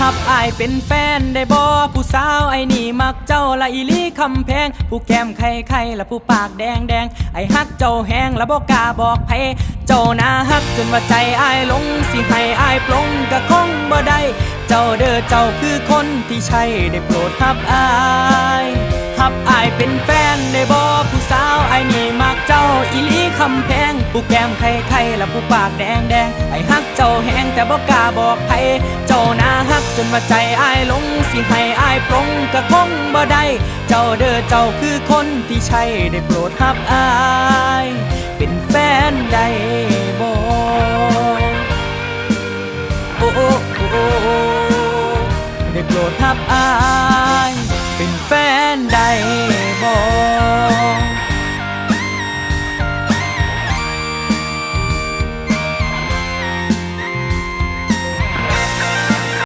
หับอายเป็นแฟนได้บ่ผู้สาวไอ้นี่มักเจ้าละอีลีคำแพง ผู้แก้มไข่ไข่ละผู้ปากแดงแดงไอ้ฮักเจ้าแหงละบ่กล้าบอกไผเจ้าน่าฮักจนว่าใจอายหลงสิให้อายปลงก็คงบ่ได้ เจ้าเด้อเจ้าคือคนที่ใช่ได้โปรดหับอายหับอายเป็นแฟนได้บ่ผู้สาวไอ้นี่มักเจ้าอีลีคำแพง ผู้แก้มไข่ไข่ละผู้ปากแดงแดงไอ้ฮักเจ้าแหงแต่บ่กล้าบอกไผเจ้าน่า จนว่าใจอายลงสิให้อายปลงก็คงบ่ได้ เจ้าเด้อเจ้าคือคนที่ใช่ได้โปรดหับอาย เป็นแฟนได้บ่โอ้โอ้โอ้โอ้ได้โปรดหับอาย เป็นแฟนได้บ่